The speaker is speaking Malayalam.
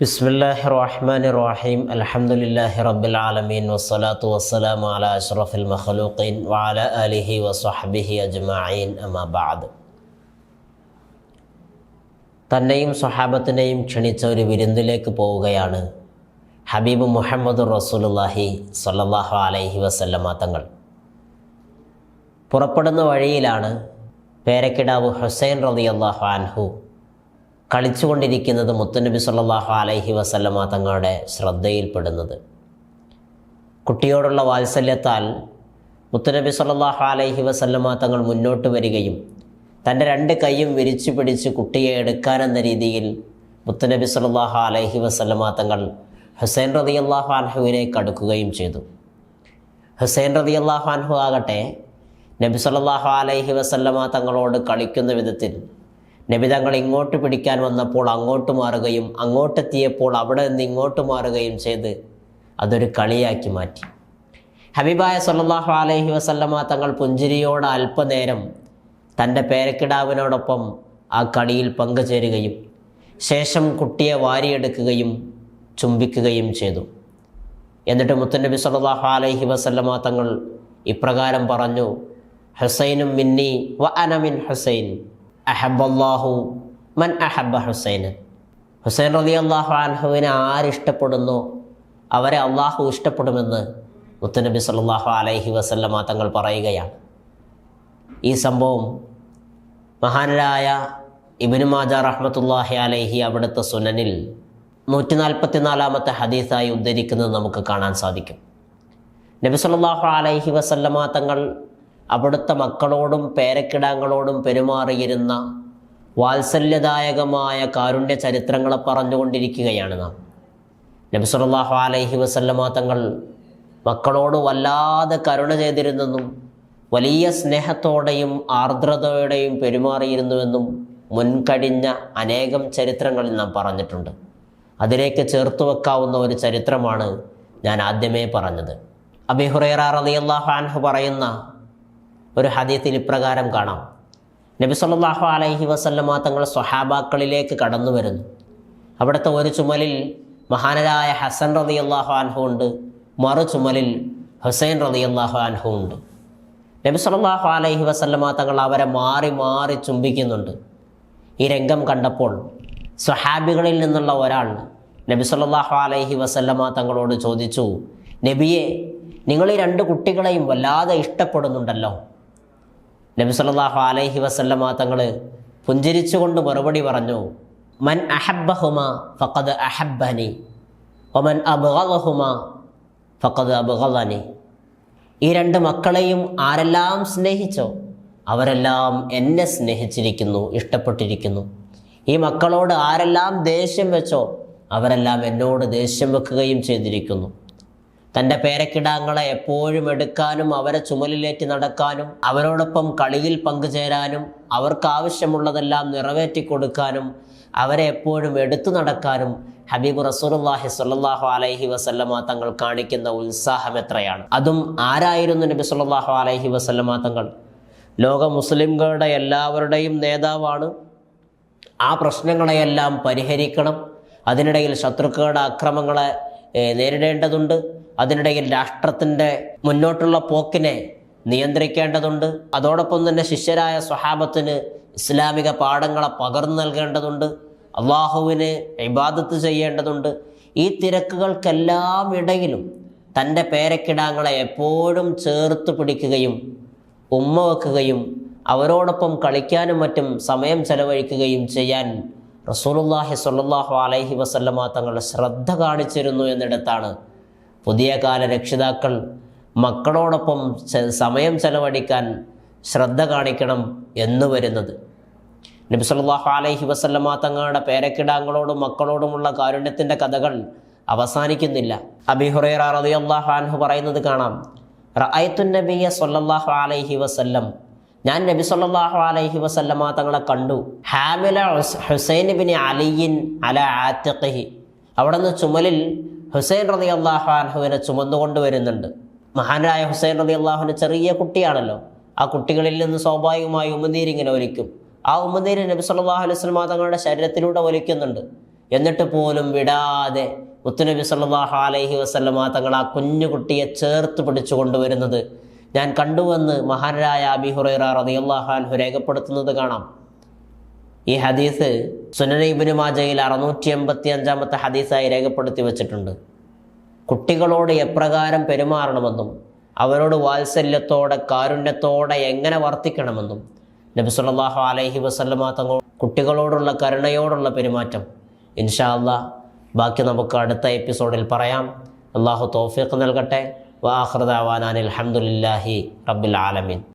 ബിസ്മില്ലാഹി റഹ്മാൻ റഹീം അലഹമുല്ലാഹി റബ്ബിൽ ആലമീൻ. വസ്സലാത്തു വസ്സലാം അല അഷ്റഫുൽ മഖലൂഖീൻ വാല അലിഹി വസ്ഹബിഹി അജ്മീൻ അമബാദ് തന്നെയും സ്വഹാബത്തിനെയും ക്ഷണിച്ച ഒരു വിരുന്നിലേക്ക് പോവുകയാണ് ഹബീബ് മുഹമ്മദ് റസൂലുല്ലാഹി സല്ലാഹു അലൈഹി വസല്ലമ തങ്ങൾ. പുറപ്പെടുന്ന വഴിയിലാണ് പേരക്കിടാവ് ഹുസൈൻ റതിയല്ലാഹു അൻഹു കളിച്ചുകൊണ്ടിരിക്കുന്നത് മുത്തുനബി സല്ലാഹു അലൈഹി വസല്ലമ തങ്ങളുടെ ശ്രദ്ധയിൽപ്പെടുന്നത്. കുട്ടിയോടുള്ള വാത്സല്യത്താൽ മുത്തുനബി സല്ലാഹു അലൈഹി വസല്ലമ തങ്ങൾ മുന്നോട്ട് വരികയും തന്റെ രണ്ട് കൈയും വിരിച്ചു പിടിച്ച് കുട്ടിയെ എടുക്കാനെന്ന രീതിയിൽ മുത്തുനബി സല്ലാഹു അലൈഹി വസല്ലമ തങ്ങൾ ഹുസൈൻ റളിയല്ലാഹു അൻഹുവിനെ കടുക്കുകയും ചെയ്തു. ഹുസൈൻ റളിയല്ലാഹു അൻഹു ആകട്ടെ നബി സല്ലാഹു അലൈഹി വസല്ലമ തങ്ങളോട് കളിക്കുന്ന വിധത്തിൽ നബി തങ്ങൾ ഇങ്ങോട്ട് പിടിക്കാൻ വന്നപ്പോൾ അങ്ങോട്ട് മാറുകയും അങ്ങോട്ടെത്തിയപ്പോൾ അവിടെ നിന്ന് ഇങ്ങോട്ട് മാറുകയും ചെയ്ത് അതൊരു കളിയാക്കി മാറ്റി. ഹബീബായ സല്ലല്ലാഹു അലഹി വസല്ലമ തങ്ങൾ പുഞ്ചിരിയോട് അല്പനേരം തന്റെ പേരക്കിടാവിനോടൊപ്പം ആ കളിയിൽ പങ്കുചേരുകയും ശേഷം കുട്ടിയെ വാരിയെടുക്കുകയും ചുംബിക്കുകയും ചെയ്തു. എന്നിട്ട് മുത്തനബി സല്ലല്ലാഹു അലഹി വസല്ലമ തങ്ങൾ ഇപ്രകാരം പറഞ്ഞു ഹുസൈനും മിന്നി വ അനമിൻ ഹുസൈൻ. അഹബല്ലാഹു മൻ അഹബ ഹുസൈൻ ഹുസൈൻ റലി അള്ളാഹു അൻഹുവിനെ ആരിഷ്ടപ്പെടുന്നു അവരെ അള്ളാഹു ഇഷ്ടപ്പെടുമെന്ന് മുത്തനബി സല്ലല്ലാഹു അലൈഹി വസല്ലമ തങ്ങൾ പറയുകയാണ്. ഈ സംഭവം മഹാനരായ ഇബിനു മാജ റഹ്മത്തുല്ലാഹി അലൈഹി അവിടുത്തെ സുനനിൽ നൂറ്റി നാൽപ്പത്തി നാലാമത്തെ ഹദീസായി ഉദ്ധരിക്കുന്നത് നമുക്ക് കാണാൻ സാധിക്കും. നബി സല്ലല്ലാഹു അലൈഹി വസല്ലമ തങ്ങൾ അവിടുത്തെ മക്കളോടും പേരക്കിടാങ്ങളോടും പെരുമാറിയിരുന്ന വാത്സല്യദായകമായ കാരുണ്യ ചരിത്രങ്ങളെ പറഞ്ഞുകൊണ്ടിരിക്കുകയാണ് നാം. നബി അലഹി വസല്ലമ തങ്ങൾ മക്കളോട് വല്ലാതെ കരുണ ചെയ്തിരുന്നെന്നും വലിയ സ്നേഹത്തോടെയും ആർദ്രതയോടെയും പെരുമാറിയിരുന്നുവെന്നും മുൻകഴിഞ്ഞ അനേകം ചരിത്രങ്ങളിൽ നാം പറഞ്ഞിട്ടുണ്ട്. അതിലേക്ക് ചേർത്ത് വെക്കാവുന്ന ഒരു ചരിത്രമാണ് ഞാൻ ആദ്യമേ പറഞ്ഞത്. അബി ഹുറൈറ റളിയല്ലാഹു അൻഹു പറയുന്ന ഒരു ഹദീത്തിൽ ഇപ്രകാരം കാണാം. നബി സല്ലാഹു അലൈഹി വസല്ലമ തങ്ങൾ സ്വഹാബാക്കളിലേക്ക് കടന്നു വരുന്നു അവിടുത്തെ ഒരു ചുമലിൽ മഹാനരായ ഹസൻ റതി അള്ളാഹു അൻഹു ഉണ്ട്. മറു ചുമലിൽ ഹുസൈൻ റതി അള്ളാഹു അൻഹു ഉണ്ട്. നബി സല്ലാഹു അലൈഹി വസല്ലമ തങ്ങൾ അവരെ മാറി മാറി ചുംബിക്കുന്നുണ്ട്. ഈ രംഗം കണ്ടപ്പോൾ സ്വഹാബികളിൽ നിന്നുള്ള ഒരാൾ നബി സല്ലാഹു അലൈഹി വസല്ലമ തങ്ങളോട് ചോദിച്ചു നബിയെ നിങ്ങൾ ഈ രണ്ട് കുട്ടികളെയും വല്ലാതെ ഇഷ്ടപ്പെടുന്നുണ്ടല്ലോ. നബി സല്ലല്ലാഹു അലൈഹി വസല്ലമ തങ്ങൾ പുഞ്ചിരിച്ചുകൊണ്ട് മറുപടി പറഞ്ഞു മൻ അഹബ്ബഹുമ ഫഖദ് അഹബ്ബനി ഒമൻ അബ്ഗദഹുമ ഫഖദ് അബ്ഗളനി ഈ രണ്ട് മക്കളെയും ആരെല്ലാം സ്നേഹിച്ചോ അവരെല്ലാം എന്നെ സ്നേഹിച്ചിരിക്കുന്നു ഇഷ്ടപ്പെട്ടിരിക്കുന്നു. ഈ മക്കളോട് ആരെല്ലാം ദേഷ്യം വെച്ചോ അവരെല്ലാം എന്നോട് ദേഷ്യം വെക്കുകയും ചെയ്തിരിക്കുന്നു. തന്റെ പേരക്കിടാങ്ങളെ എപ്പോഴും എടുക്കാനും അവരെ ചുമലിലേറ്റി നടക്കാനും അവരോടൊപ്പം കളിയിൽ പങ്കുചേരാനും അവർക്ക് ആവശ്യമുള്ളതെല്ലാം നിറവേറ്റി കൊടുക്കാനും അവരെ എപ്പോഴും എടുത്തു നടക്കാനും ഹബീബ് റസൂലുള്ളാഹി സ്വല്ലല്ലാഹു അലൈഹി വസല്ലമ തങ്ങൾ കാണിക്കുന്ന ഉത്സാഹം എത്രയാണ്. അതും ആരായിരുന്നു നബി സല്ലല്ലാഹു അലൈഹി വസല്ലമ തങ്ങൾ? ലോക മുസ്ലിംകളുടെ എല്ലാവരുടെയും നേതാവാണ്. ആ പ്രശ്നങ്ങളെയെല്ലാം പരിഹരിക്കണം. അതിനിടയിൽ ശത്രുക്കളുടെ അക്രമങ്ങളെ നേരിടേണ്ടതുണ്ട്. അതിനിടയിൽ രാഷ്ട്രത്തിന്റെ മുന്നോട്ടുള്ള പോക്കിനെ നിയന്ത്രിക്കേണ്ടതുണ്ട്. അതോടൊപ്പം തന്നെ ശിഷ്യരായ സ്വഹാബത്തിന് ഇസ്ലാമിക പാഠങ്ങളെ പകർന്നു നൽകേണ്ടതുണ്ട്. അള്ളാഹുവിന് ഇബാദത്ത് ചെയ്യേണ്ടതുണ്ട്. ഈ തിരക്കുകൾക്കെല്ലാം ഇടയിലും തന്റെ പേരക്കിടാങ്ങളെ എപ്പോഴും ചേർത്ത് പിടിക്കുകയും ഉമ്മ വെക്കുകയും അവരോടൊപ്പം കളിക്കാനും മറ്റും സമയം ചെലവഴിക്കുകയും ചെയ്യാൻ റസൂലുള്ളാഹി സ്വല്ലല്ലാഹു അലൈഹി വസല്ലമ തങ്ങൾ ശ്രദ്ധ കാണിച്ചിരുന്നു എന്നിടത്താണ് പുതിയ കാല രക്ഷിതാക്കൾ മക്കളോടൊപ്പം സമയം ചെലവഴിക്കാൻ ശ്രദ്ധ കാണിക്കണം എന്ന് വരുന്നത്. നബി സ്വല്ലല്ലാഹു അലൈഹി വസല്ലമ തങ്ങളുടെ പേരക്കിടാങ്ങളോടും മക്കളോടുമുള്ള കാരുണ്യത്തിന്റെ കഥകൾ അവസാനിക്കുന്നില്ല. അബി ഹുറൈറ റളിയല്ലാഹു അൻഹു പറയുന്നത് കാണാം. റഅയ്തു സ്വല്ലല്ലാഹു അലൈഹി വസല്ലം ഞാൻ നബി സല്ലാഹു അലൈഹി വസല്ലമ തങ്ങളെ കണ്ടു. ഹാമില ഹുസൈൻ ബിൻ അലിയിൻ അല ആത്തഹി അവിടെ നിന്ന് ചുമലിൽ ഹുസൈൻ റതി അള്ളാഹു അൻഹുവിനെ ചുമന്നുകൊണ്ട് വരുന്നുണ്ട്. മഹാനായ ഹുസൈൻ റതി അള്ളാഹുവിന്റെ ചെറിയ കുട്ടിയാണല്ലോ. ആ കുട്ടികളിൽ നിന്ന് സ്വാഭാവികമായി ഉമ്മനീരിങ്ങനെ ഒലിക്കും. ആ ഉമ്മനീര് നബി സല്ലാഹു അലൈഹി വസല്ലമ തങ്ങളുടെ ശരീരത്തിലൂടെ ഒലിക്കുന്നുണ്ട്. എന്നിട്ട് പോലും വിടാതെ മുത്തുനബി സല്ലാഹു അലൈഹി വസല്ലമ തങ്ങൾ ആ കുഞ്ഞു കുട്ടിയെ ചേർത്ത് പിടിച്ചു കൊണ്ടുവരുന്നത് ഞാൻ കണ്ടുവെന്ന് മഹാനായ അബി ഹുറൈറ റതി അൻഹു രേഖപ്പെടുത്തുന്നത് കാണാം. ഈ ഹദീസ് സുനനൈബിനു മാജയിൽ അറുന്നൂറ്റി എൺപത്തി അഞ്ചാമത്തെ ഹദീസായി രേഖപ്പെടുത്തി വച്ചിട്ടുണ്ട്. കുട്ടികളോട് എപ്രകാരം പെരുമാറണമെന്നും അവരോട് വാത്സല്യത്തോടെ കാരുണ്യത്തോടെ എങ്ങനെ വർത്തിക്കണമെന്നും നബി സല്ലല്ലാഹു അലൈഹി വസല്ലമ തങ്ങൾ കുട്ടികളോടുള്ള കരുണയോടുള്ള പെരുമാറ്റം. ഇൻഷാ അല്ലാ ബാക്കി നമുക്ക് അടുത്ത എപ്പിസോഡിൽ പറയാം. അള്ളാഹു തൗഫീഖ് നൽകട്ടെ. വാഹൃദാവാനാൻ അലഹമുല്ലാഹി റബ്ബിൽ ആലമീൻ.